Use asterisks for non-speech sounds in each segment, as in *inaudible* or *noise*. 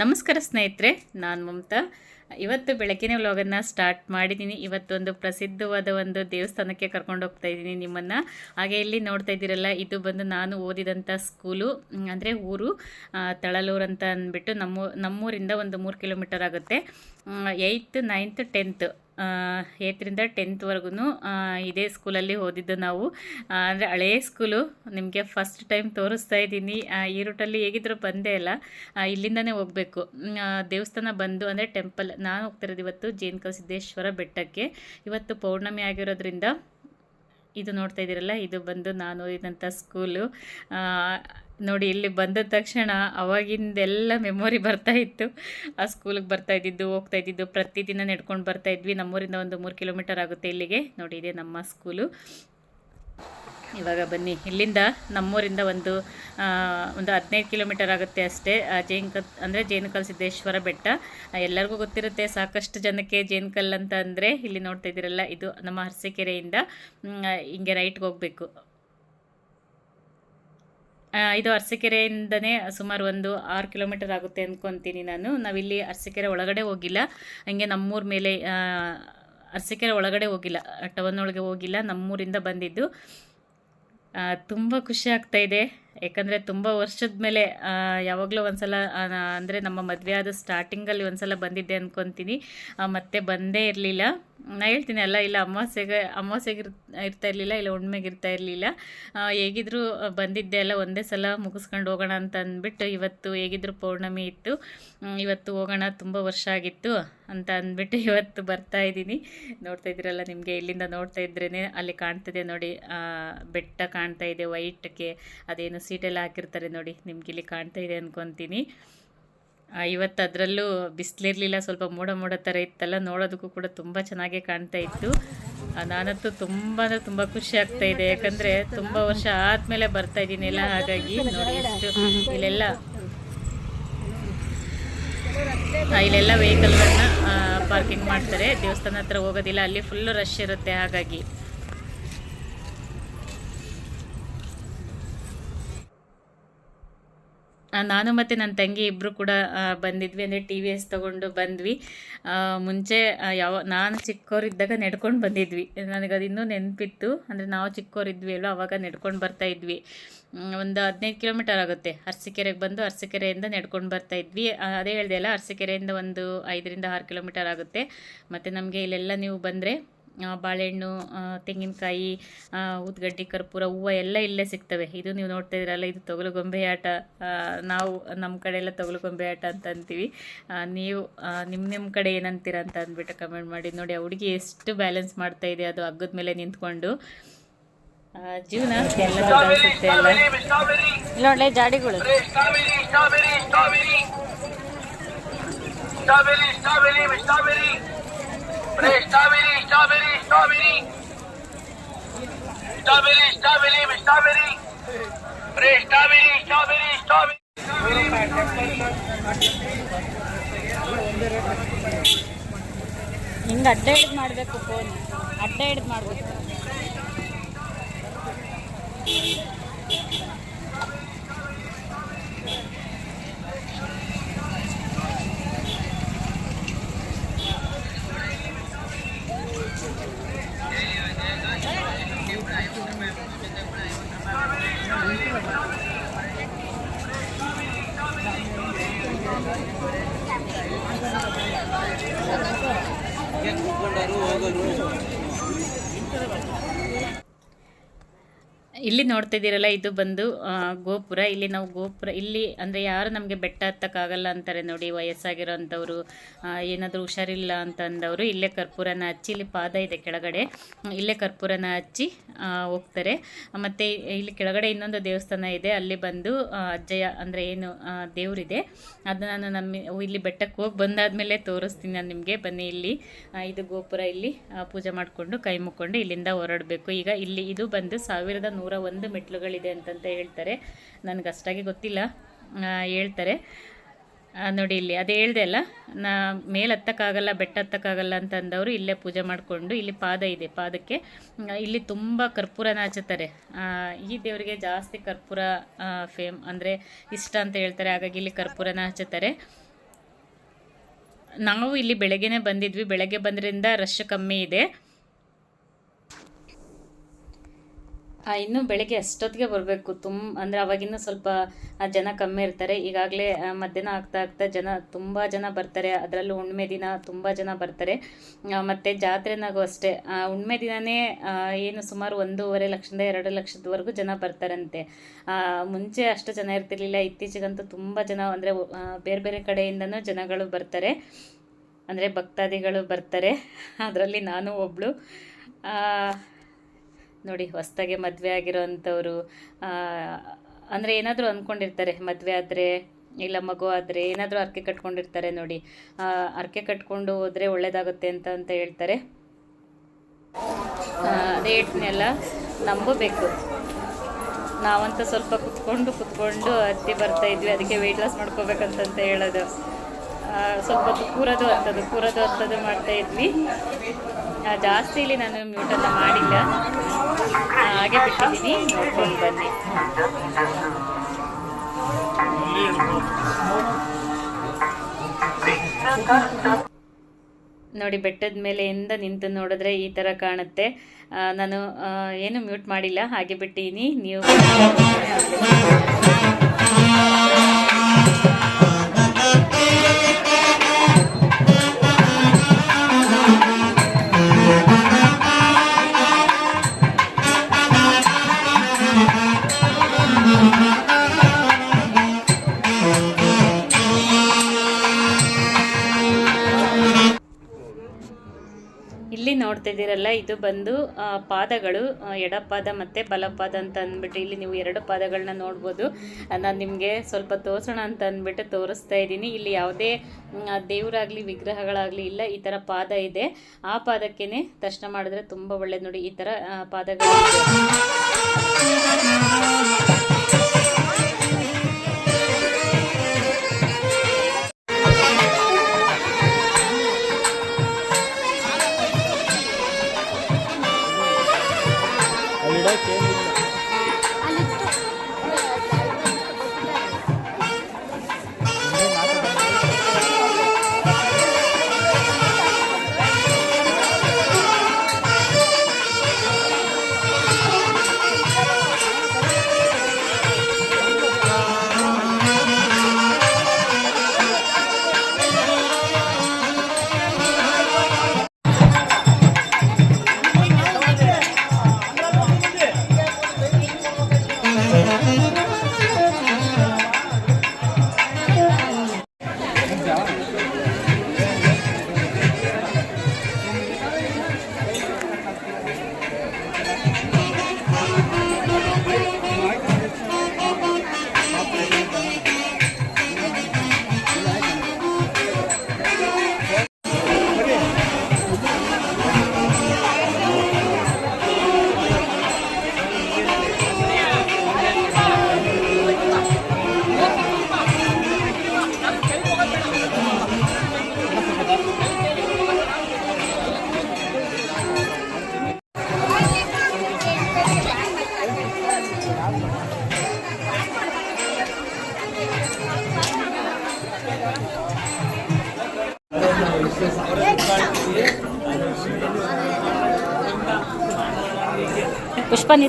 ನಮಸ್ಕಾರ ಸ್ನೇಹಿತರೆ, ನಾನು ಮಮತಾ. ಇವತ್ತು ಬೆಳಕಿನ ವ್ಲಾಗನ್ನು ಸ್ಟಾರ್ಟ್ ಮಾಡಿದ್ದೀನಿ ಇವತ್ತೊಂದು ಪ್ರಸಿದ್ಧವಾದ ಒಂದು ದೇವಸ್ಥಾನಕ್ಕೆ ಕರ್ಕೊಂಡು ಹೋಗ್ತಾ ಇದ್ದೀನಿ ನಿಮ್ಮನ್ನು. ಹಾಗೆ ಇಲ್ಲಿ ನೋಡ್ತಾ ಇದ್ದೀರಲ್ಲ, ಇದು ಬಂದು ನಾನು ಓದಿದಂಥ ಸ್ಕೂಲು ಅಂದರೆ ಊರು ತಳಲೂರು ಅಂತ ಅಂದ್ಬಿಟ್ಟು ನಮ್ಮ, ನಮ್ಮೂರಿಂದ ಒಂದು ಮೂರು ಕಿಲೋಮೀಟರ್ ಆಗುತ್ತೆ. Eighth, ninth, tenth. ಏಯ್ತ್ರಿಂದ ಟೆಂತ್ವರೆಗೂ ಇದೇ ಸ್ಕೂಲಲ್ಲಿ ಓದಿದ್ದು ನಾವು. ಅಂದರೆ ಹಳೆಯ ಸ್ಕೂಲು, ನಿಮಗೆ ಫಸ್ಟ್ ಟೈಮ್ ತೋರಿಸ್ತಾ ಇದ್ದೀನಿ. ಈ ರೂಟಲ್ಲಿ ಹೇಗಿದ್ರು ಬಂದೇ ಇಲ್ಲ. ಇಲ್ಲಿಂದನೇ ಹೋಗಬೇಕು. ದೇವಸ್ಥಾನ ಬಂದು ಅಂದರೆ ಟೆಂಪಲ್, ನಾನು ಹೋಗ್ತಿರೋದು ಇವತ್ತು ಜೇನ್ಕಲ್ ಸಿದ್ದೇಶ್ವರ ಬೆಟ್ಟಕ್ಕೆ. ಇವತ್ತು ಪೌರ್ಣಮಿ ಆಗಿರೋದ್ರಿಂದ ಇದು ನೋಡ್ತಾ ಇದ್ದೀರಲ್ಲ, ಇದು ಬಂದು ನಾನು ಓದಿದಂಥ ಸ್ಕೂಲು. ನೋಡಿ ಇಲ್ಲಿ ಬಂದ ತಕ್ಷಣ ಅವಾಗಿಂದೆಲ್ಲ ಮೆಮೊರಿ ಬರ್ತಾ ಇತ್ತು. ಆ ಸ್ಕೂಲಿಗೆ ಬರ್ತಾ ಇದ್ದಿದ್ದು ಹೋಗ್ತಾ ಇದ್ದಿದ್ದು ಪ್ರತಿದಿನ ನಡ್ಕೊಂಡು ಬರ್ತಾ ಇದ್ವಿ. ನಮ್ಮೂರಿಂದ ಒಂದು ಮೂರು ಕಿಲೋಮೀಟರ್ ಆಗುತ್ತೆ ಇಲ್ಲಿಗೆ. ನೋಡಿ ಇದೆ ನಮ್ಮ ಸ್ಕೂಲು ಇವಾಗ ಬನ್ನಿ. ಇಲ್ಲಿಂದ ನಮ್ಮೂರಿಂದ ಒಂದು ಒಂದು ಹದಿನೈದು ಕಿಲೋಮೀಟರ್ ಆಗುತ್ತೆ ಅಷ್ಟೇ. ಆ, ಜೇನ್ಕಲ್ ಅಂದರೆ ಜೇನುಕಲ್ ಸಿದ್ದೇಶ್ವರ ಬೆಟ್ಟ. ಎಲ್ಲರಿಗೂ ಗೊತ್ತಿರುತ್ತೆ ಸಾಕಷ್ಟು ಜನಕ್ಕೆ ಜೇನುಕಲ್ ಅಂತ ಅಂದರೆ ಇಲ್ಲಿ ನೋಡ್ತಾ ಇದ್ದೀರಲ್ಲ ಇದು ನಮ್ಮ ಅರಸೀಕೆರೆಯಿಂದ ಹಿಂಗೆ ರೈಟ್ಗೆ ಹೋಗಬೇಕು. ಇದು ಅರಸೀಕೆರೆಯಿಂದನೇ ಸುಮಾರು ಒಂದು ಆರು ಕಿಲೋಮೀಟರ್ ಆಗುತ್ತೆ ಅಂದ್ಕೊತೀನಿ ನಾನು. ನಾವಿಲ್ಲಿ ಅರಸೀಕೆರೆ ಒಳಗಡೆ ಹೋಗಿಲ್ಲ. ಹಂಗೆ ನಮ್ಮೂರ ಮೇಲೆ ಅರಸಿಕೆರೆ ಒಳಗಡೆ ಹೋಗಿಲ್ಲ. ಟವನ್ ಒಳಗೆ ಹೋಗಿಲ್ಲ. ನಮ್ಮೂರಿಂದ ಬಂದಿದ್ದು. ತುಂಬ ಖುಷಿ ಆಗ್ತಾ ಇದೆ. ಯಾಕಂದರೆ ತುಂಬ ವರ್ಷದ ಮೇಲೆ ಯಾವಾಗಲೂ ಒಂದ್ಸಲ ಅಂದರೆ ನಮ್ಮ ಮದುವೆ ಆದ ಸ್ಟಾರ್ಟಿಂಗಲ್ಲಿ ಒಂದ್ಸಲ ಬಂದಿದ್ದೆ ಅಂದ್ಕೊತೀನಿ ಮತ್ತೆ ಬಂದೇ ಇರಲಿಲ್ಲ. ನಾ ಹೇಳ್ತೀನಿ ಅಲ್ಲ, ಇಲ್ಲ ಅಮಾವಾಸ್ಯೆಗೆ ಅಮಾವಾಸ್ಯೆಗಿರ್ ಇರ್ತಾ ಇರಲಿಲ್ಲ, ಇಲ್ಲ ಹುಣ್ಮೆಗೆ ಇರ್ತಾ ಇರಲಿಲ್ಲ. ಹೇಗಿದ್ರು ಬಂದಿದ್ದೆ ಎಲ್ಲ ಒಂದೇ ಸಲ ಮುಗಿಸ್ಕೊಂಡು ಹೋಗೋಣ ಅಂತ ಅಂದ್ಬಿಟ್ಟು ಇವತ್ತು ಹೇಗಿದ್ರು ಪೌರ್ಣಮಿ ಇತ್ತು. ಇವತ್ತು ಹೋಗೋಣ, ತುಂಬ ವರ್ಷ ಆಗಿತ್ತು ಅಂತ ಅಂದ್ಬಿಟ್ಟು ಇವತ್ತು ಬರ್ತಾ ಇದ್ದೀನಿ. ನೋಡ್ತಾ ಇದ್ದೀರಲ್ಲ, ನಿಮಗೆ ಇಲ್ಲಿಂದ ನೋಡ್ತಾ ಇದ್ರೇ ಅಲ್ಲಿ ಕಾಣ್ತಿದೆ ನೋಡಿ. ಬೆಟ್ಟ ಕಾಣ್ತಾ ಇದೆ, ವೈಟ್ಗೆ ಅದೇನು ಸೀಟೆಲ್ಲ ಹಾಕಿರ್ತಾರೆ ನೋಡಿ, ನಿಮ್ಗೆ ಇಲ್ಲಿ ಕಾಣ್ತಾ ಇದೆ ಅಂದ್ಕೊತೀನಿ ಇವತ್ತು ಅದರಲ್ಲೂ ಬಿಸಿಲಿರಲಿಲ್ಲ, ಸ್ವಲ್ಪ ಮೋಡ ಮೋಡ ಥರ ಇತ್ತಲ್ಲ, ನೋಡೋದಕ್ಕೂ ಕೂಡ ತುಂಬ ಚೆನ್ನಾಗೇ ಕಾಣ್ತಾ ಇತ್ತು. ನಾನಂತೂ ತುಂಬ ಅಂದರೆ ತುಂಬ ಖುಷಿ ಆಗ್ತಾ ಇದೆ. ಯಾಕಂದರೆ ತುಂಬ ವರ್ಷ ಆದಮೇಲೆ ಬರ್ತಾ ಇದ್ದೀನಿ ಎಲ್ಲ, ಹಾಗಾಗಿ ನೋಡಿ ಎಷ್ಟು ಇಲ್ಲೆಲ್ಲ ಇಲ್ಲೆಲ್ಲ ವೆಹಿಕಲ್ಗಳನ್ನ ಪಾರ್ಕಿಂಗ್ ಮಾಡ್ತಾರೆ. ದೇವಸ್ಥಾನ ಹತ್ರ ಹೋಗೋದಿಲ್ಲ, ಅಲ್ಲಿ ಫುಲ್ಲು ರಶ್ ಇರುತ್ತೆ, ಹಾಗಾಗಿ. ನಾನು ಮತ್ತು ನನ್ನ ತಂಗಿ ಇಬ್ಬರು ಕೂಡ ಬಂದಿದ್ವಿ. ಅಂದರೆ ಟಿ ವಿ ಎಸ್ ತೊಗೊಂಡು ಬಂದ್ವಿ. ಮುಂಚೆ ಯಾವ, ನಾನು ಚಿಕ್ಕವರಿದ್ದಾಗ ನಡ್ಕೊಂಡು ಬಂದಿದ್ವಿ. ನನಗೆ ಅದು ಇನ್ನೂ ನೆನಪಿತ್ತು. ಅಂದರೆ ನಾವು ಚಿಕ್ಕವರಿದ್ವಿ ಅಲ್ವ, ಅವಾಗ ನಡ್ಕೊಂಡು ಬರ್ತಾ ಇದ್ವಿ. ಒಂದು ಹದಿನೈದು ಕಿಲೋಮೀಟರ್ ಆಗುತ್ತೆ. ಅರಸೀಕೆರೆಗೆ ಬಂದು ಅರಸೀಕೆರೆಯಿಂದ ನಡ್ಕೊಂಡು ಬರ್ತಾ ಇದ್ವಿ. ಅದೇ ಹೇಳಿದೆ ಅಲ್ಲ, ಅರಸೀಕೆರೆಯಿಂದ ಒಂದು ಐದರಿಂದ ಆರು ಕಿಲೋಮೀಟರ್ ಆಗುತ್ತೆ. ಮತ್ತು ನಮಗೆ ಇಲ್ಲೆಲ್ಲ ನೀವು ಬಂದರೆ ಬಾಳೆಹಣ್ಣು ತೆಂಗಿನಕಾಯಿ ಊದ್ಗಡ್ಡಿ ಕರ್ಪೂರ, ಹೂವು ಎಲ್ಲ ಇಲ್ಲೇ ಸಿಗ್ತವೆ. ಇದು ನೀವು ನೋಡ್ತಾ ಇದ್ದೀರಲ್ಲ, ಇದು ತೊಗಲು ಗೊಂಬೆ ಆಟ. ನಾವು ನಮ್ಮ ಕಡೆ ಎಲ್ಲ ತೊಗಲು ಗೊಂಬೆ ಆಟ ಅಂತ ಅಂತೀವಿ. ನೀವು ನಿಮ್ಮ ನಿಮ್ಮ ಕಡೆ ಏನಂತೀರ ಅಂತ ಅಂದ್ಬಿಟ್ಟು ಕಮೆಂಟ್ ಮಾಡಿ. ನೋಡಿ, ಆ ಹುಡುಗಿ ಎಷ್ಟು ಬ್ಯಾಲೆನ್ಸ್ ಮಾಡ್ತಾ ಇದೆ, ಅದು ಹಗ್ಗದ ಮೇಲೆ ನಿಂತ್ಕೊಂಡು. ಜೀವನ ಎಲ್ಲ ಒಳ್ಳೆ ಜಾಡಿಗಳು. Strawberry strawberry strawberry strawberry strawberry strawberry strawberry strawberry strawberry பிரே ஸ்ட்ராபெரி ஸ்ட்ராபெரி ஸ்ட்ராபெரி ಹಿಂಗೆ ಅಡ್ಡ ಹಿಡಿದು ಮಾಡಬೇಕು ಫೋನ್ ಅಡ್ಡ ಹಿಡಿದು ಮಾಡಬೇಕು. ಇಲ್ಲಿ ನೋಡ್ತಾ ಇದ್ದೀರಲ್ಲ, ಇದು ಬಂದು ಗೋಪುರ. ಇಲ್ಲಿ ನಾವು ಗೋಪುರ, ಇಲ್ಲಿ ಅಂದರೆ ಯಾರು ನಮಗೆ ಬೆಟ್ಟ ಹತ್ತಕ್ಕಾಗಲ್ಲ ಅಂತಾರೆ ನೋಡಿ ವಯಸ್ಸಾಗಿರೋಂಥವ್ರು ಏನಾದರೂ ಹುಷಾರಿಲ್ಲ ಅಂತ ಅಂದವರು, ಇಲ್ಲೇ ಕರ್ಪೂರನ ಹಚ್ಚಿ, ಇಲ್ಲಿ ಪಾದ ಇದೆ ಕೆಳಗಡೆ. ಇಲ್ಲೇ ಕರ್ಪೂರನ ಹಚ್ಚಿ ಹೋಗ್ತಾರೆ. ಮತ್ತು ಇಲ್ಲಿ ಕೆಳಗಡೆ ಇನ್ನೊಂದು ದೇವಸ್ಥಾನ ಇದೆ, ಅಲ್ಲಿ ಬಂದು ಅಜ್ಜಯ್ಯ ಅಂದರೆ ಏನು ದೇವರಿದೆ. ಅದು ನಾನು ನಮ್ಮ ಇಲ್ಲಿ ಬೆಟ್ಟಕ್ಕೆ ಹೋಗಿ ಬಂದಾದಮೇಲೆ ತೋರಿಸ್ತೀನಿ ನಾನು ನಿಮಗೆ. ಬನ್ನಿ ಇಲ್ಲಿ ಇದು ಗೋಪುರ ಇಲ್ಲಿ ಪೂಜೆ ಮಾಡಿಕೊಂಡು, ಕೈ ಮುಕ್ಕೊಂಡು ಇಲ್ಲಿಂದ ಹೊರಡಬೇಕು. ಈಗ ಇಲ್ಲಿ ಇದು ಬಂದು ಸಾವಿರದ ನೂರ ಒಂದು ಮೆಟ್ಲುಗಳಿದೆ ಅಂತಂತ ಹೇಳ್ತಾರೆ. ನನಗೆ ಅಷ್ಟಾಗಿ ಗೊತ್ತಿಲ್ಲ. ಹೇಳ್ತಾರೆ. ನೋಡಿ ಇಲ್ಲಿ, ಅದು ಹೇಳ್ದೆ ಅಲ್ಲ, ನಾ ಮೇಲೆ ಹತ್ತಕ್ಕಾಗಲ್ಲ, ಬೆಟ್ಟ ಹತ್ತಕ್ಕಾಗಲ್ಲ ಅಂತ ಅಂದವರು ಇಲ್ಲೇ ಪೂಜೆ ಮಾಡಿಕೊಂಡು ಇಲ್ಲಿ ಪಾದ ಇದೆ, ಪಾದಕ್ಕೆ. ಇಲ್ಲಿ ತುಂಬ ಕರ್ಪೂರನ ಹಚ್ಚುತ್ತಾರೆ ಈ ದೇವರಿಗೆ ಜಾಸ್ತಿ ಕರ್ಪೂರ ಫೇಮ್, ಅಂದರೆ ಇಷ್ಟ ಅಂತ ಹೇಳ್ತಾರೆ. ಹಾಗಾಗಿ ಇಲ್ಲಿ ಕರ್ಪೂರನ ಹಚ್ಚುತ್ತಾರೆ ನಾವು ಇಲ್ಲಿ ಬೆಳಗ್ಗೆನೇ ಬಂದಿದ್ವಿ. ಬೆಳಗ್ಗೆ ಬಂದ್ರಿಂದ ರಶ್ ಕಮ್ಮಿ ಇದೆ ಆ, ಇನ್ನು ಬೆಳಗ್ಗೆ ಅಷ್ಟೊತ್ತಿಗೆ ಬರಬೇಕು? ತುಂಬ ಅಂದರೆ ಅವಾಗಿನ್ನೂ ಸ್ವಲ್ಪ ಜನ ಕಮ್ಮಿ ಇರ್ತಾರೆ. ಈಗಾಗಲೇ ಮಧ್ಯಾಹ್ನ ಆಗ್ತಾ ಆಗ್ತಾ ಜನ, ತುಂಬ ಜನ ಬರ್ತಾರೆ. ಅದರಲ್ಲೂ ಹುಣ್ಮೆ ದಿನ ತುಂಬ ಜನ ಬರ್ತಾರೆ. ಮತ್ತು ಜಾತ್ರೆನಾಗೂ ಅಷ್ಟೇ. ಹುಣ್ಮೆ ದಿನವೇ ಏನು ಸುಮಾರು ಒಂದೂವರೆ ಲಕ್ಷದಿಂದ ಎರಡು ಲಕ್ಷದವರೆಗೂ ಜನ ಬರ್ತಾರಂತೆ. ಮುಂಚೆ ಅಷ್ಟು ಜನ ಇರ್ತಿರ್ಲಿಲ್ಲ. ಇತ್ತೀಚೆಗಂತೂ ತುಂಬ ಜನ, ಅಂದರೆ ಬೇರೆ ಬೇರೆ ಕಡೆಯಿಂದನೂ ಜನಗಳು ಬರ್ತಾರೆ. ಅಂದರೆ ಭಕ್ತಾದಿಗಳು ಬರ್ತಾರೆ. *laughs* ಅದರಲ್ಲಿ ನಾನು ಒಬ್ಬಳು ನೋಡಿ, ಹೊಸ್ದಾಗೆ ಮದುವೆ ಆಗಿರೋವಂಥವ್ರು ಅಂದರೆ ಏನಾದರೂ ಅಂದ್ಕೊಂಡಿರ್ತಾರೆ ಮದುವೆ ಆದರೆ ಇಲ್ಲ ಮಗು ಆದರೆ ಏನಾದರೂ ಅರ್ಕೆ ಕಟ್ಕೊಂಡಿರ್ತಾರೆ ನೋಡಿ. ಅರ್ಕೆ ಕಟ್ಕೊಂಡು ಹೋದರೆ ಒಳ್ಳೇದಾಗುತ್ತೆ ಅಂತ ಅಂತ ಹೇಳ್ತಾರೆ. ರೇಟ್ನೆಲ್ಲ ನಂಬಬೇಕು. ನಾವಂತ ಸ್ವಲ್ಪ ಕುತ್ಕೊಂಡು ಕುತ್ಕೊಂಡು ಹತ್ತಿ ಬರ್ತಾ ಇದ್ವಿ, ಅದಕ್ಕೆ ವೆಯ್ಟ್ ಲಾಸ್ ಮಾಡ್ಕೋಬೇಕಂತಂತ ಹೇಳೋದು. ಸ್ವಲ್ಪ ಕೂರೋದು ಅಂಥದ್ದು ಕೂರೋದು ಅಂಥದ್ದು ಮಾಡ್ತಾ ಇದ್ವಿ. ಜಾಸ್ತಿ ಇಲ್ಲಿ ನಾನು ಮ್ಯೂಟನ್ನು ಮಾಡಿಲ್ಲ. ಹಾಗೆ ಬಿಟ್ಟಿದ್ದೀನಿ. ನೋಡ್ಕೊಂಡು ಬನ್ನಿ ನೋಡಿ, ಬೆಟ್ಟದ ಮೇಲೆ ಇಂದ ನಿಂತು ನೋಡಿದ್ರೆ ಈ ತರ ಕಾಣುತ್ತೆ. ನಾನು ಏನು ಮ್ಯೂಟ್ ಮಾಡಿಲ್ಲ, ಹಾಗೆ ಬಿಟ್ಟಿದ್ದೀನಿ. ನೀವು ಇಲ್ಲಿ ಇದ್ದೀರಲ್ಲ ಇದು ಬಂದು ಪಾದಗಳು ಎಡಪಾದ ಮತ್ತು ಬಲಪಾದ ಅಂತ ಅಂದ್ಬಿಟ್ಟು ಇಲ್ಲಿ ನೀವು ಎರಡು ಪಾದಗಳನ್ನ ನೋಡ್ಬೋದು. ನಾನು ನಿಮಗೆ ಸ್ವಲ್ಪ ತೋರಿಸೋಣ ಅಂತ ಅಂದ್ಬಿಟ್ಟು ತೋರಿಸ್ತಾ ಇದ್ದೀನಿ. ಇಲ್ಲಿ ಯಾವುದೇ ದೇವರಾಗಲಿ, ವಿಗ್ರಹಗಳಾಗಲಿ ಇಲ್ಲ, ಈ ಥರ ಪಾದ ಇದೆ. ಆ ಪಾದಕ್ಕೇನೆ ದರ್ಶನ ಮಾಡಿದ್ರೆ ತುಂಬ ಒಳ್ಳೇದು ನೋಡಿ, ಈ ಥರ ಪಾದಗಳು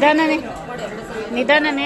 ನಿಧಾನನೇ ನಿಧಾನನೇ.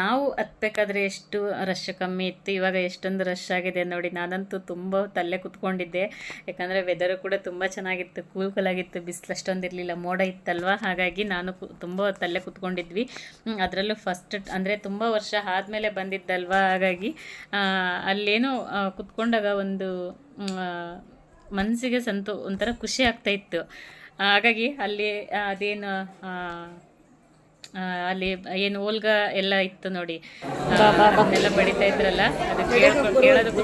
ನಾವು ಹತ್ಬೇಕಾದ್ರೆ ಎಷ್ಟು ರಶ್ ಕಮ್ಮಿ ಇತ್ತು, ಇವಾಗ ಎಷ್ಟೊಂದು ರಶ್ ಆಗಿದೆ ನೋಡಿ, ನಾನಂತೂ ತುಂಬ ತಲೆ ಕುತ್ಕೊಂಡಿದ್ದೆ. ಯಾಕಂದರೆ ವೆದರು ಕೂಡ ತುಂಬ ಚೆನ್ನಾಗಿತ್ತು ಕೂಲ್ ಕೂಲ್ ಆಗಿತ್ತು ಬಿಸಿಲು ಅಷ್ಟೊಂದು ಇರಲಿಲ್ಲ, ಮೋಡ ಇತ್ತಲ್ವ? ಹಾಗಾಗಿ ನಾನು ತುಂಬ ತಲೆ ಕುತ್ಕೊಂಡಿದ್ವಿ. ಅದರಲ್ಲೂ ಫಸ್ಟ್ ಅಂದರೆ ತುಂಬ ವರ್ಷ ಆದಮೇಲೆ ಬಂದಿದ್ದಲ್ವ? ಹಾಗಾಗಿ ಅಲ್ಲೇನೋ ಕುತ್ಕೊಂಡಾಗ ಒಂದು ಮನಸ್ಸಿಗೆ ಸಂತೋ, ಒಂಥರ ಖುಷಿ ಆಗ್ತಾಯಿತ್ತು ಹಾಗಾಗಿ ಅಲ್ಲಿ ಅದೇನು ಅಲ್ಲಿ ಏನು ಓಲ್ಗ ಎಲ್ಲ ಇತ್ತು ನೋಡಿ. ಎಲ್ಲ ಬಡಿತಾ ಇದ್ರಲ್ಲ ಅದು ಕೇಳೋದಕ್ಕೂ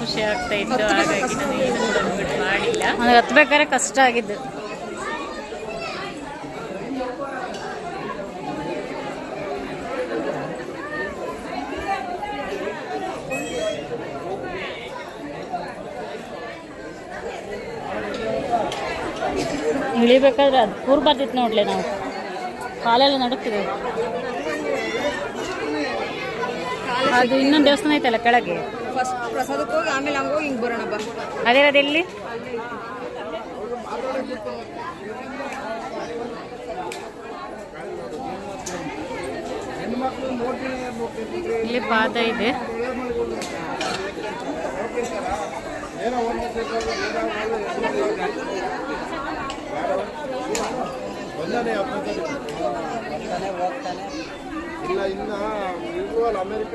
ಖುಷಿ ಆಗ್ತಾ ಇತ್ತು ಹಾಗಾಗಿ ನಾನು ಏನು ಕೂಡ ಮಾಡಿಲ್ಲ. ಹತ್ಬೇಕಾದ್ರೆ ಕಷ್ಟ ಆಗಿದ್ದು. ಇಳಿಬೇಕಾದ್ರೆ ಅದು ಕೂರ್ ಬರ್ತಿತ್ತು ನೋಡ್ಲೆ ನಾವು. ಕಾಲೆಲ್ಲ ನಡುತ್ತಿದೆ. ಅದು ಇನ್ನೊಂದು ದೇವಸ್ಥಾನ ಐತಲ್ಲ ಕೆಳಗೆ? ಫಸ್ಟ್ ಪ್ರಸಾದಕ್ಕೆ ಹೋಗಿ ಆಮೇಲೆ ಹಂಗೆ ಹೋಗಿ ಹಿಂಗೆ ಬರೋಣ ಬಾ. ಅದೇ ಅದೆಲ್ಲಿ ಇಲ್ಲಿ ಪಾದ ಇದೆ. ಅಮೇರಿಕ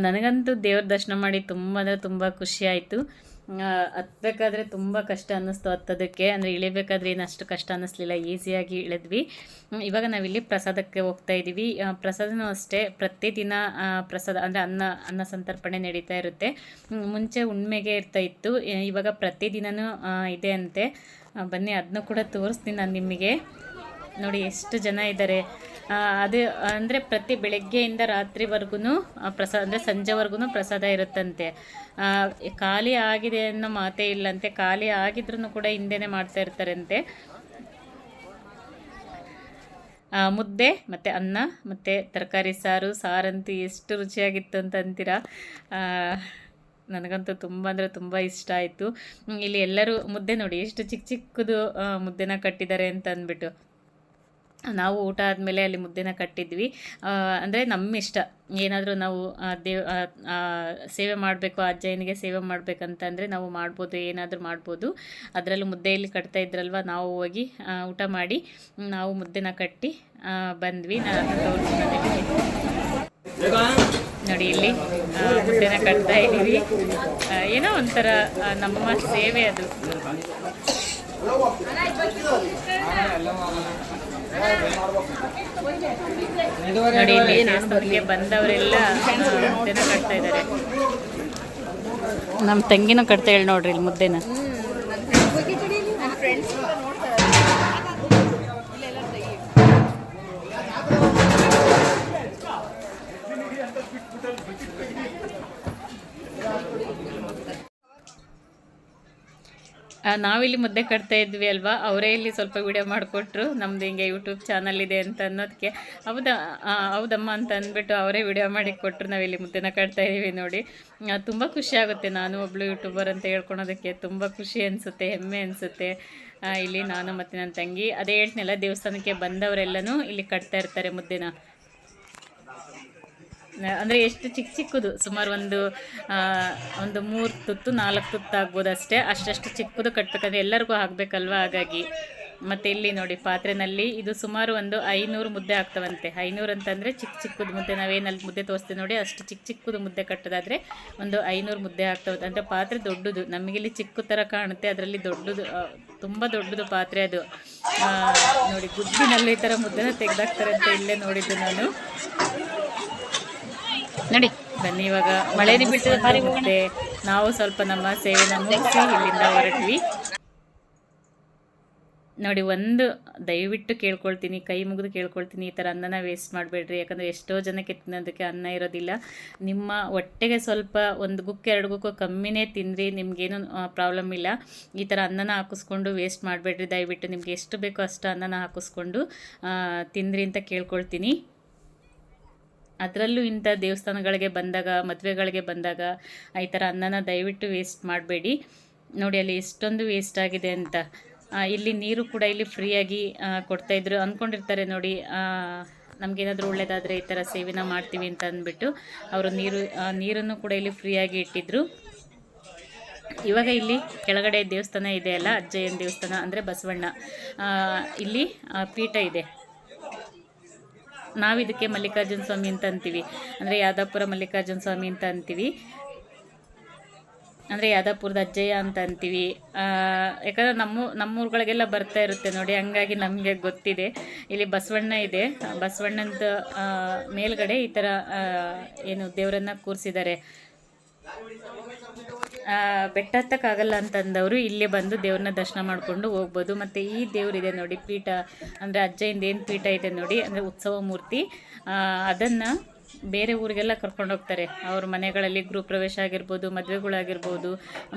ನನಗಂತೂ ದೇವ್ರ ದರ್ಶನ ಮಾಡಿ ತುಂಬ ಅಂದರೆ ತುಂಬ ಖುಷಿ ಆಯಿತು ಹತ್ಬೇಕಾದ್ರೆ ತುಂಬ ಕಷ್ಟ ಅನ್ನಿಸ್ತು ಹತ್ತೋದಕ್ಕೆ. ಅಂದರೆ ಇಳಿಬೇಕಾದ್ರೆ ಏನು ಅಷ್ಟು ಕಷ್ಟ ಅನ್ನಿಸ್ಲಿಲ್ಲ ಈಸಿಯಾಗಿ ಇಳಿದ್ವಿ. ಇವಾಗ ನಾವಿಲ್ಲಿ ಪ್ರಸಾದಕ್ಕೆ ಹೋಗ್ತಾ ಇದ್ದೀವಿ ಪ್ರಸಾದನೂ ಅಷ್ಟೇ, ಪ್ರತಿದಿನ ಪ್ರಸಾದ, ಅಂದರೆ ಅನ್ನ ಅನ್ನ ಸಂತರ್ಪಣೆ ನಡೀತಾ ಇರುತ್ತೆ. ಮುಂಚೆ ಹುಣ್ಮೆಗೆ ಇರ್ತಾ ಇತ್ತು. ಇವಾಗ ಪ್ರತಿದಿನವೂ ಇದೆ ಅಂತೆ. ಬನ್ನಿ ಅದನ್ನು ಕೂಡ ತೋರಿಸ್ತೀನಿ ನಾನು ನಿಮಗೆ. ನೋಡಿ, ಎಷ್ಟು ಜನ ಇದ್ದಾರೆ. ಅದೇ ಅದು ಅಂದರೆ ಪ್ರತಿ ಬೆಳಗ್ಗೆಯಿಂದ ರಾತ್ರಿವರೆಗೂ ಪ್ರಸಾದ ಅಂದರೆ ಸಂಜೆವರೆಗೂ ಪ್ರಸಾದ ಇರುತ್ತಂತೆ. ಖಾಲಿ ಆಗಿದೆ ಅನ್ನೋ ಮಾತೇ ಇಲ್ಲಂತೆ. ಖಾಲಿ ಆಗಿದ್ರೂ ಕೂಡ ಹಿಂದೆನೇ ಮಾಡ್ತಾ ಇರ್ತಾರಂತೆ. ಮುದ್ದೆ, ಮತ್ತು ಅನ್ನ, ಮತ್ತು ತರಕಾರಿ ಸಾರು. ಸಾರಂತೂ ಎಷ್ಟು ರುಚಿಯಾಗಿತ್ತು ಅಂತ ಅಂತೀರಾ? ನನಗಂತೂ ತುಂಬ ಅಂದರೆ ತುಂಬ ಇಷ್ಟ ಆಯಿತು. ಇಲ್ಲಿ ಎಲ್ಲರೂ ಮುದ್ದೆ ನೋಡಿ, ಎಷ್ಟು ಚಿಕ್ಕ ಚಿಕ್ಕದು ಮುದ್ದೆನ ಕಟ್ಟಿದ್ದಾರೆ ಅಂತ ಅಂದ್ಬಿಟ್ಟು. ನಾವು ಊಟ ಆದಮೇಲೆ ಅಲ್ಲಿ ಮುದ್ದೆನ ಕಟ್ಟಿದ್ವಿ. ಅಂದರೆ ನಮ್ಮ ಇಷ್ಟ ಏನಾದರೂ ನಾವು ದೇವ ಸೇವೆ ಮಾಡಬೇಕು ಅಜ್ಜಯ್ಯನಿಗೆ ಸೇವೆ ಮಾಡಬೇಕಂತಂದರೆ ನಾವು ಮಾಡ್ಬೋದು, ಏನಾದರೂ ಮಾಡ್ಬೋದು. ಅದರಲ್ಲೂ ಮುದ್ದೆಯಲ್ಲಿ ಕಟ್ತಾ ಇದ್ರಲ್ವ, ನಾವು ಹೋಗಿ ಊಟ ಮಾಡಿ, ನಾವು ಮುದ್ದೆನ ಕಟ್ಟಿ ಬಂದ್ವಿ. ನಾನು ನೋಡಿ ಇಲ್ಲಿ ಮುದ್ದೆನ ಕಟ್ತಾ ಇದ್ದೀವಿ. ಏನೋ ಒಂಥರ ನಮ್ಮ ಸೇವೆ ಅದು. ನೋಡಿ ಇಲ್ಲಿ ದೇವಸ್ಥಾನಕ್ಕೆ ಬಂದವರೆಲ್ಲ ಮುದ್ದೆನ ಕಟ್ತಾ ಇದ್ದಾರೆ. ನಮ್ಮ ತಂಗಿನೂ ಕಟ್ತಾ ಹೇಳಿ ನೋಡ್ರಿ ಇಲ್ಲಿ ಮುದ್ದೆನ. ನಾವಿಲ್ಲಿ ಮುದ್ದೆ ಕಟ್ತಾ ಇದ್ವಿ ಅಲ್ವಾ? ಅವರೇ ಇಲ್ಲಿ ಸ್ವಲ್ಪ ವಿಡಿಯೋ ಮಾಡಿಕೊಟ್ರು. ನಮ್ದು ಹಿಂಗೆ ಯೂಟ್ಯೂಬ್ ಚಾನಲ್ ಇದೆ ಅಂತ ಅನ್ನೋದಕ್ಕೆ ಹೌದಾ ಹೌದಮ್ಮ ಅಂತ ಅಂದ್ಬಿಟ್ಟು ಅವರೇ ವಿಡಿಯೋ ಮಾಡಿ ಕೊಟ್ಟರು ನಾವಿಲ್ಲಿ ಮುದ್ದೆನ ಕಟ್ತಾ ಇದ್ದೀವಿ ನೋಡಿ. ತುಂಬ ಖುಷಿ ಆಗುತ್ತೆ. ನಾನು ಒಬ್ಳು ಯೂಟ್ಯೂಬರ್ ಅಂತ ಹೇಳ್ಕೊಳೋದಕ್ಕೆ ತುಂಬ ಖುಷಿ ಅನಿಸುತ್ತೆ, ಹೆಮ್ಮೆ ಅನಿಸುತ್ತೆ. ಇಲ್ಲಿ ನಾನು ಮತ್ತು ನನ್ನ ತಂಗಿ. ಅದೇ ಹೇಳ್ತೀನಲ್ಲ, ದೇವಸ್ಥಾನಕ್ಕೆ ಬಂದವರೆಲ್ಲನೂ ಇಲ್ಲಿ ಕಟ್ತಾ ಇರ್ತಾರೆ ಮುದ್ದೆನ. ಅಂದರೆ ಎಷ್ಟು ಚಿಕ್ಕ ಚಿಕ್ಕದು, ಸುಮಾರು ಒಂದು ಒಂದು ಮೂರು ತುತ್ತು, ನಾಲ್ಕು ತುತ್ತು ಆಗ್ಬೋದು ಅಷ್ಟೇ ಅಷ್ಟಷ್ಟು ಚಿಕ್ಕದು ಕಟ್ಟಬೇಕಂದ್ರೆ ಎಲ್ಲರಿಗೂ ಆಗಬೇಕಲ್ವ ಹಾಗಾಗಿ. ಮತ್ತು ಇಲ್ಲಿ ನೋಡಿ, ಪಾತ್ರೆನಲ್ಲಿ ಇದು ಸುಮಾರು ಒಂದು ಐನೂರು ಮುದ್ದೆ ಆಗ್ತವಂತೆ. ಐನೂರು ಅಂತಂದರೆ ಚಿಕ್ಕ ಚಿಕ್ಕದು ಮುದ್ದೆ ನಾವೇನಲ್ಲಿ ಮುದ್ದೆ ತೋರಿಸ್ತೀವಿ ನೋಡಿ, ಅಷ್ಟು ಚಿಕ್ಕ ಚಿಕ್ಕದು ಮುದ್ದೆ ಕಟ್ಟೋದಾದರೆ ಒಂದು ಐನೂರು ಮುದ್ದೆ ಆಗ್ತವೆ ಅಂದರೆ ಪಾತ್ರೆ ದೊಡ್ಡದು ನಮಗಿಲ್ಲಿ ಚಿಕ್ಕ ಥರ ಕಾಣುತ್ತೆ, ಅದರಲ್ಲಿ ದೊಡ್ಡದು ತುಂಬ ದೊಡ್ಡದು ಪಾತ್ರೆ ಅದು. ನೋಡಿ ಗುದ್ದಿನಲ್ಲಿ ಈ ಥರ ಮುದ್ದೆನ ತೆಗ್ದಾಕ್ತಾರೆ ಅಂತ ಇಲ್ಲೇ ನೋಡಿದ್ದು ನಾನು. ನಡಿ. ಬನ್ನಿ, ಇವಾಗ ಮಳೆನೇ ಬಿಟ್ಟಿದೆ ನಾವು ಸ್ವಲ್ಪ ನಮ್ಮ ಸೇವೆನ ಮುಗಿಸಿ ಇಲ್ಲಿಂದ ಹೊರಟ್ವಿ. ನೋಡಿ, ಒಂದು ದಯವಿಟ್ಟು ಕೇಳ್ಕೊಳ್ತೀನಿ, ಕೈ ಮುಗಿದು ಕೇಳ್ಕೊಳ್ತೀನಿ, ಈ ಥರ ಅನ್ನನ ವೇಸ್ಟ್ ಮಾಡಬೇಡ್ರಿ. ಯಾಕಂದರೆ ಎಷ್ಟೋ ಜನಕ್ಕೆ ತಿನ್ನೋದಕ್ಕೆ ಅನ್ನ ಇರೋದಿಲ್ಲ. ನಿಮ್ಮ ಹೊಟ್ಟೆಗೆ ಸ್ವಲ್ಪ ಒಂದು ಗುಕ್ಕೆ ಎರಡು ಗುಕ್ಕು ಕಮ್ಮಿನೇ ತಿನ್ನಿರಿ ನಿಮಗೇನು ಪ್ರಾಬ್ಲಮ್ ಇಲ್ಲ. ಈ ಥರ ಅನ್ನನ ಹಾಕಿಸ್ಕೊಂಡು ವೇಸ್ಟ್ ಮಾಡಬೇಡ್ರಿ. ದಯವಿಟ್ಟು ನಿಮ್ಗೆ ಎಷ್ಟು ಬೇಕೋ ಅಷ್ಟು ಅನ್ನನ ಹಾಕಿಸ್ಕೊಂಡು ತಿನ್ನಿರಿ ಅಂತ ಕೇಳ್ಕೊಳ್ತೀನಿ. ಅದರಲ್ಲೂ ಇಂಥ ದೇವಸ್ಥಾನಗಳಿಗೆ ಬಂದಾಗ, ಮದುವೆಗಳಿಗೆ ಬಂದಾಗ ಈ ಥರ ಅನ್ನನ ದಯವಿಟ್ಟು ವೇಸ್ಟ್ ಮಾಡಬೇಡಿ. ನೋಡಿ ಅಲ್ಲಿ ಎಷ್ಟೊಂದು ವೇಸ್ಟ್ ಆಗಿದೆ ಅಂತ. ಇಲ್ಲಿ ನೀರು ಕೂಡ ಇಲ್ಲಿ ಫ್ರೀಯಾಗಿ ಕೊಡ್ತಾಯಿದ್ರು ಅಂದ್ಕೊಂಡಿರ್ತಾರೆ ನೋಡಿ ನಮಗೇನಾದರೂ ಒಳ್ಳೆಯದಾದರೆ ಈ ಥರ ಸೇವೆನ ಮಾಡ್ತೀವಿ ಅಂತ ಅಂದ್ಬಿಟ್ಟು ಅವರು ನೀರು ನೀರನ್ನು ಕೂಡ ಇಲ್ಲಿ ಫ್ರೀಯಾಗಿ ಇಟ್ಟಿದ್ರು. ಇವಾಗ ಇಲ್ಲಿ ಕೆಳಗಡೆ ದೇವಸ್ಥಾನ ಇದೆ ಅಲ್ಲ, ಅಜ್ಜಯ್ಯನ ದೇವಸ್ಥಾನ ಅಂದರೆ ಬಸವಣ್ಣ. ಇಲ್ಲಿ ಪೀಠ ಇದೆ. ನಾವಿದಕ್ಕೆ ಮಲ್ಲಿಕಾರ್ಜುನ ಸ್ವಾಮಿ ಅಂತ ಅಂತೀವಿ. ಅಂದರೆ ಯಾದವಪುರ ಮಲ್ಲಿಕಾರ್ಜುನ ಸ್ವಾಮಿ ಅಂತ ಅಂತೀವಿ. ಅಂದರೆ ಯಾದವಪುರದ ಅಜ್ಜಯ್ಯ ಅಂತ ಅಂತೀವಿ. ಯಾಕಂದರೆ ನಮ್ಮ, ನಮ್ಮೂರುಗಳಿಗೆಲ್ಲ ಬರ್ತಾ ಇರುತ್ತೆ ನೋಡಿ, ಹಂಗಾಗಿ ನಮಗೆ ಗೊತ್ತಿದೆ. ಇಲ್ಲಿ ಬಸವಣ್ಣ ಇದೆ. ಬಸವಣ್ಣನದ ಮೇಲ್ಗಡೆ ಈ ಥರ ಏನು ದೇವರನ್ನು ಕೂರಿಸಿದ್ದಾರೆ. ಬೆಟ್ಟ ಹತ್ತಕ್ಕಾಗಲ್ಲ ಅಂತಂದವರು ಇಲ್ಲೇ ಬಂದು ದೇವ್ರನ್ನ ದರ್ಶನ ಮಾಡಿಕೊಂಡು ಹೋಗ್ಬೋದು. ಮತ್ತು ಈ ದೇವರಿದೆ ನೋಡಿ ಪೀಠ, ಅಂದರೆ ಅಜ್ಜಯಿಂದ ಏನು ಪೀಠ ಇದೆ ನೋಡಿ, ಅಂದರೆ ಉತ್ಸವ ಮೂರ್ತಿ. ಅದನ್ನು ಬೇರೆ ಊರಿಗೆಲ್ಲ ಕರ್ಕೊಂಡು ಹೋಗ್ತಾರೆ. ಅವ್ರ ಮನೆಗಳಲ್ಲಿ ಗೃಹ ಪ್ರವೇಶ ಆಗಿರ್ಬೋದು ಮದುವೆಗಳಾಗಿರ್ಬೋದು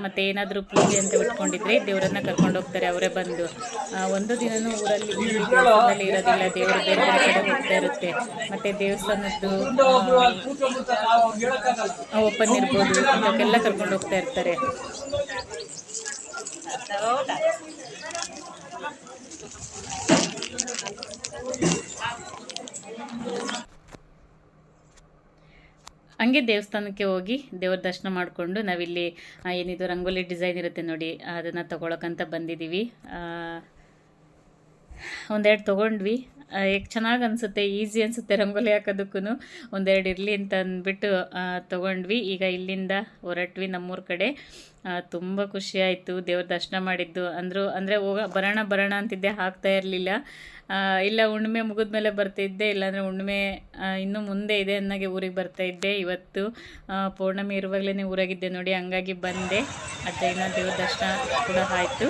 ಮತ್ತು ಏನಾದರೂ ಪೂಜೆ ಅಂತ ಇಟ್ಕೊಂಡಿದ್ರೆ ದೇವರನ್ನ ಕರ್ಕೊಂಡು ಹೋಗ್ತಾರೆ, ಅವರೇ ಬಂದು. ಒಂದು ದಿನನೂ ಊರಲ್ಲಿ ದೇವಸ್ಥಾನದಲ್ಲಿ ಇರೋದಿಲ್ಲ. ದೇವರು ಬೇರೆ ಬೇರೆ ಕಡೆ ಹೋಗ್ತಾ ಇರುತ್ತೆ. ಮತ್ತು ದೇವಸ್ಥಾನದ್ದು ಓಪನ್ ಇರ್ಬೋದು, ಅದಕ್ಕೆಲ್ಲ ಕರ್ಕೊಂಡು ಹೋಗ್ತಾ ಇರ್ತಾರೆ. ಹಂಗೆ ದೇವಸ್ಥಾನಕ್ಕೆ ಹೋಗಿ ದೇವ್ರ ದರ್ಶನ ಮಾಡಿಕೊಂಡು ನಾವಿಲ್ಲಿ ಏನಿದು ರಂಗೋಲಿ ಡಿಸೈನ್ ಇರುತ್ತೆ ನೋಡಿ, ಅದನ್ನು ತೊಗೊಳಕ್ಕಂತ ಬಂದಿದ್ದೀವಿ ಒಂದೆರಡು ತೊಗೊಂಡ್ವಿ. ಈಗ ಚೆನ್ನಾಗಿ ಅನಿಸುತ್ತೆ, ಈಸಿ ಅನಿಸುತ್ತೆ ರಂಗೋಲಿ ಹಾಕೋದಕ್ಕೂ ಒಂದೆರಡು ಇರಲಿ ಅಂತ ಅಂದ್ಬಿಟ್ಟು ತೊಗೊಂಡ್ವಿ. ಈಗ ಇಲ್ಲಿಂದ ಹೊರಟ್ವಿ ನಮ್ಮೂರ ಕಡೆ. ತುಂಬ ಖುಷಿಯಾಯಿತು ದೇವ್ರ ದರ್ಶನ ಮಾಡಿದ್ದು. ಅಂದರು, ಅಂದರೆ ಹೋಗ, ಬರೋಣ ಬರೋಣ ಅಂತಿದ್ದೆ ಆಗ್ತಾ ಇರಲಿಲ್ಲ. ಇಲ್ಲ, ಹುಣ್ಣಿಮೆ ಮುಗಿದ್ಮೇಲೆ ಬರ್ತಿದ್ದೆ. ಇಲ್ಲಾಂದರೆ ಹುಣ್ಣಿಮೆ ಇನ್ನೂ ಮುಂದೆ ಇದೆ ಅನ್ನೋಗೆ ಊರಿಗೆ ಬರ್ತಾ ಇದ್ದೆ. ಇವತ್ತು ಪೌರ್ಣಮಿ ಇರುವಾಗಲೇ ಊರಾಗಿದ್ದೆ ನೋಡಿ, ಹಂಗಾಗಿ ಬಂದೆ. ಅದೇನೋ ದೇವ್ರ ದರ್ಶನ ಕೂಡ ಆಯಿತು.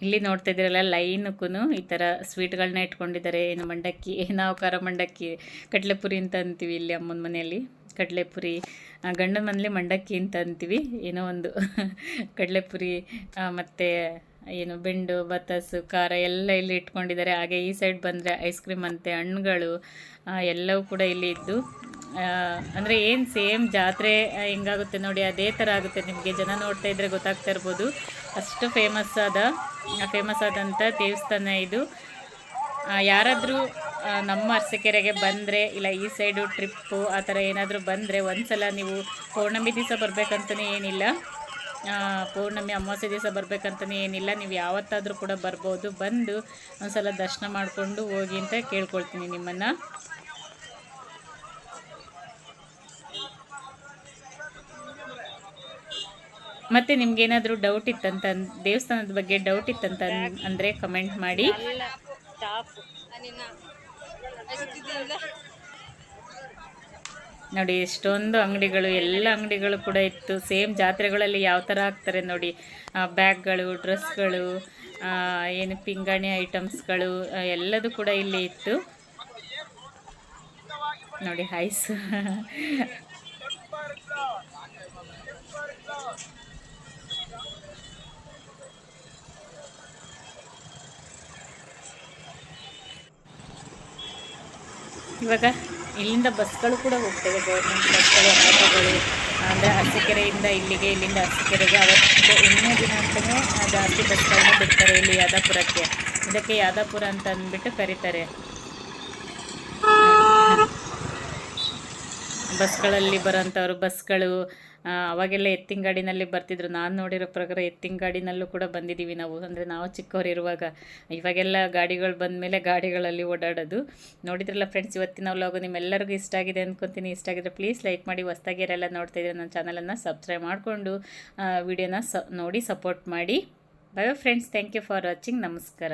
ಇಲ್ಲಿ ನೋಡ್ತಾ ಇದ್ದೀರಲ್ಲ ಲೈನಕ್ಕೂ ಈ ಥರ ಸ್ವೀಟ್ಗಳನ್ನ ಇಟ್ಕೊಂಡಿದ್ದಾರೆ. ಏನು ಮಂಡಕ್ಕಿ ನಾವು ಖಾರ ಮಂಡಕ್ಕಿ, ಕಡಲೆಪುರಿ ಅಂತ ಅಂತೀವಿ ಇಲ್ಲಿ ಅಮ್ಮನ ಮನೆಯಲ್ಲಿ. ಕಡಲೆಪುರಿ ಗಂಡನ ಮನೇಲಿ ಮಂಡಕ್ಕಿ ಅಂತ ಅಂತೀವಿ. ಏನೋ ಒಂದು *laughs* ಕಡಲೆಪುರಿ ಮತ್ತು ಏನು ಬೆಂಡು, ಬತ್ತಾಸು, ಖಾರ ಎಲ್ಲ ಇಲ್ಲಿ ಇಟ್ಕೊಂಡಿದ್ದಾರೆ. ಹಾಗೆ ಈ ಸೈಡ್ ಬಂದರೆ ಐಸ್ ಕ್ರೀಮ್ ಅಂತೆ, ಹಣ್ಣುಗಳು ಎಲ್ಲವೂ ಕೂಡ ಇಲ್ಲಿ ಇದ್ದು ಅಂದರೆ ಏನು ಸೇಮ್ ಜಾತ್ರೆ ಹೆಂಗಾಗುತ್ತೆ ನೋಡಿ, ಅದೇ ಥರ ಆಗುತ್ತೆ. ನಿಮಗೆ ಜನ ನೋಡ್ತಾ ಇದ್ದರೆ ಗೊತ್ತಾಗ್ತಾ ಇರ್ಬೋದು. ಅಷ್ಟು ಫೇಮಸ್ ಆದ ಫೇಮಸ್ ಆದಂಥ ದೇವಸ್ಥಾನ ಇದು. ಯಾರಾದರೂ ನಮ್ಮ ಅರಸಿಕೆರೆಗೆ ಬಂದರೆ, ಇಲ್ಲ ಈ ಸೈಡು ಟ್ರಿಪ್ಪು ಆ ಥರ ಏನಾದರೂ ಬಂದರೆ ಒಂದು ಸಲ ನೀವು ಪೌರ್ಣಮಿ ದಿವಸ ಬರಬೇಕಂತಲೇ ಏನಿಲ್ಲ. ಪೌರ್ಣಮಿ ಅಮಾವಾಸ್ಯೆ ದಿವಸ ಬರಬೇಕಂತಲೇ ಏನಿಲ್ಲ. ನೀವು ಯಾವತ್ತಾದರೂ ಕೂಡ ಬರ್ಬೋದು. ಬಂದು ಒಂದ್ಸಲ ದರ್ಶನ ಮಾಡಿಕೊಂಡು ಹೋಗಿ ಅಂತ ಕೇಳ್ಕೊಳ್ತೀನಿ ನಿಮ್ಮನ್ನು. ಮತ್ತು ನಿಮ್ಗೇನಾದರೂ ಡೌಟ್ ಇತ್ತಂತ ದೇವಸ್ಥಾನದ ಬಗ್ಗೆ ಡೌಟ್ ಇತ್ತಂತ ಅಂದರೆ ಕಮೆಂಟ್ ಮಾಡಿ. ನೋಡಿ, ಎಷ್ಟೊಂದು ಅಂಗಡಿಗಳು, ಎಲ್ಲ ಅಂಗಡಿಗಳು ಕೂಡ ಇತ್ತು. ಸೇಮ್ ಜಾತ್ರೆಗಳಲ್ಲಿ ಯಾವ ಥರ ಹಾಕ್ತಾರೆ ನೋಡಿ. ಬ್ಯಾಗ್ಗಳು, ಡ್ರೆಸ್ಗಳು ಏನು ಪಿಂಗಾಣಿ ಐಟಮ್ಸ್ಗಳು ಎಲ್ಲದು ಕೂಡ ಇಲ್ಲಿ ಇತ್ತು. ನೋಡಿ ಹೈಸ್ ಇವಾಗ ಇಲ್ಲಿಂದ ಬಸ್ಗಳು ಕೂಡ ಹೋಗ್ತವೆ ಗೌರ್ಮೆಂಟ್ ಬಸ್ಗಳು, ಆಟೋಗಳು, ಅಂದರೆ ಅರಸೀಕೆರೆಯಿಂದ ಇಲ್ಲಿಗೆ, ಇಲ್ಲಿಂದ ಅರಸೀಕೆರೆಗೆ. ಅವತ್ತು ಇನ್ನೇ ದಿನ ಅಂತಲೇ ಜಾಸ್ತಿ ಬಸ್ಗಳನ್ನ ಬಿಡ್ತಾರೆ ಇಲ್ಲಿ ಯಾದಾಪುರಕ್ಕೆ ಇದಕ್ಕೆ ಯಾದಾಪುರ ಅಂತ ಅಂದ್ಬಿಟ್ಟು ಕರೀತಾರೆ. ಬಸ್ಗಳಲ್ಲಿ ಬರೋಂಥವ್ರು, ಬಸ್ಗಳು ಅವಾಗೆಲ್ಲ ಎತ್ತಿನ ಗಾಡಿನಲ್ಲಿ ಬರ್ತಿದ್ರು. ನಾನು ನೋಡಿರೋ ಪ್ರಕಾರ ಎತ್ತಿನ ಗಾಡಿನಲ್ಲೂ ಕೂಡ ಬಂದಿದ್ದೀವಿ ನಾವು. ಅಂದರೆ ನಾವು ಚಿಕ್ಕವ್ರು ಇರುವಾಗ ಇವಾಗೆಲ್ಲ ಗಾಡಿಗಳು ಬಂದ ಮೇಲೆ ಗಾಡಿಗಳಲ್ಲಿ ಓಡಾಡೋದು. ನೋಡಿದ್ರಲ್ಲ ಫ್ರೆಂಡ್ಸ್ ಇವತ್ತಿನ ವ್ಲಾಗು ನಿಮ್ಮೆಲ್ಲರಿಗೂ ಇಷ್ಟ ಆಗಿದೆ ಅಂದ್ಕೊತೀನಿ ಇಷ್ಟ ಆಗಿದ್ರೆ ಪ್ಲೀಸ್ ಲೈಕ್ ಮಾಡಿ, ಹೊಸ್ದಾಗಿ ಯಾರೆಲ್ಲ ನೋಡ್ತಾ ಇದ್ರೆ ನನ್ನ ಚಾನಲನ್ನು ಸಬ್ಸ್ಕ್ರೈಬ್ ಮಾಡಿಕೊಂಡು ವಿಡಿಯೋನ ಸ, ನೋಡಿ ಸಪೋರ್ಟ್ ಮಾಡಿ. Bye friends thank you for watching ನಮಸ್ಕಾರ.